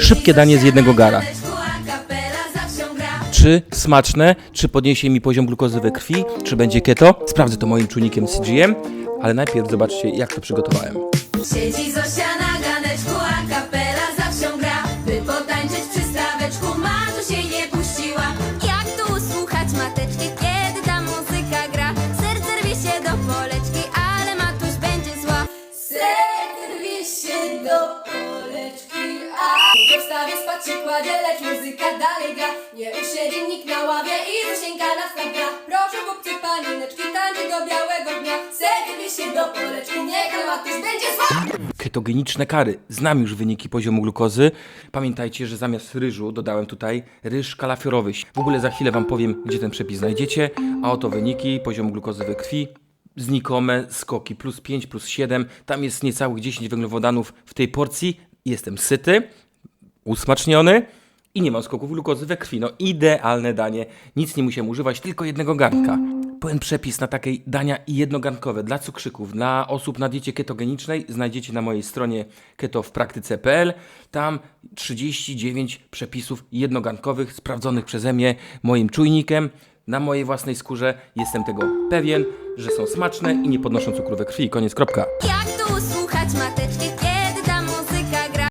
Szybkie danie z jednego gara. Czy smaczne, czy podniesie mi poziom glukozy we krwi, czy będzie keto? Sprawdzę to moim czujnikiem CGM, ale najpierw zobaczcie, jak to przygotowałem. Siedzi Zosia na ganeczku, a kapela za wsią gra By potańczyć przy staweczku, Matu się nie puściła Jak tu słuchać mateczki, kiedy ta muzyka gra Serce rwie się do poleczki, ale Matuś będzie zła Serce rwie się do spać się kładzie, lecz muzyka dalej gra Nie usiedzi nikt na ławie i nas tam gra Proszę chłopcy, panieneczki, tańczy do białego dnia Serce rwie się do poleczki, niech Matuś będzie zła Ketogeniczne kary. Znam już wyniki poziomu glukozy. Pamiętajcie, że zamiast ryżu dodałem tutaj ryż kalafiorowy. W ogóle za chwilę Wam powiem, gdzie ten przepis znajdziecie. A oto wyniki poziomu glukozy we krwi. Znikome skoki plus 5, plus 7. Tam jest niecałych 10 węglowodanów w tej porcji. Jestem syty, usmaczniony i nie mam skoków glukozy we krwi. No idealne danie. Nic nie musiałem używać, tylko jednego garnka. Pełen przepis na takiej dania i jednogarnkowe dla cukrzyków, dla osób na diecie ketogenicznej znajdziecie na mojej stronie ketowpraktyce.pl. Tam 39 przepisów jednogarnkowych sprawdzonych przeze mnie moim czujnikiem. Na mojej własnej skórze jestem tego pewien, że są smaczne i nie podnoszą cukru we krwi. Koniec, kropka.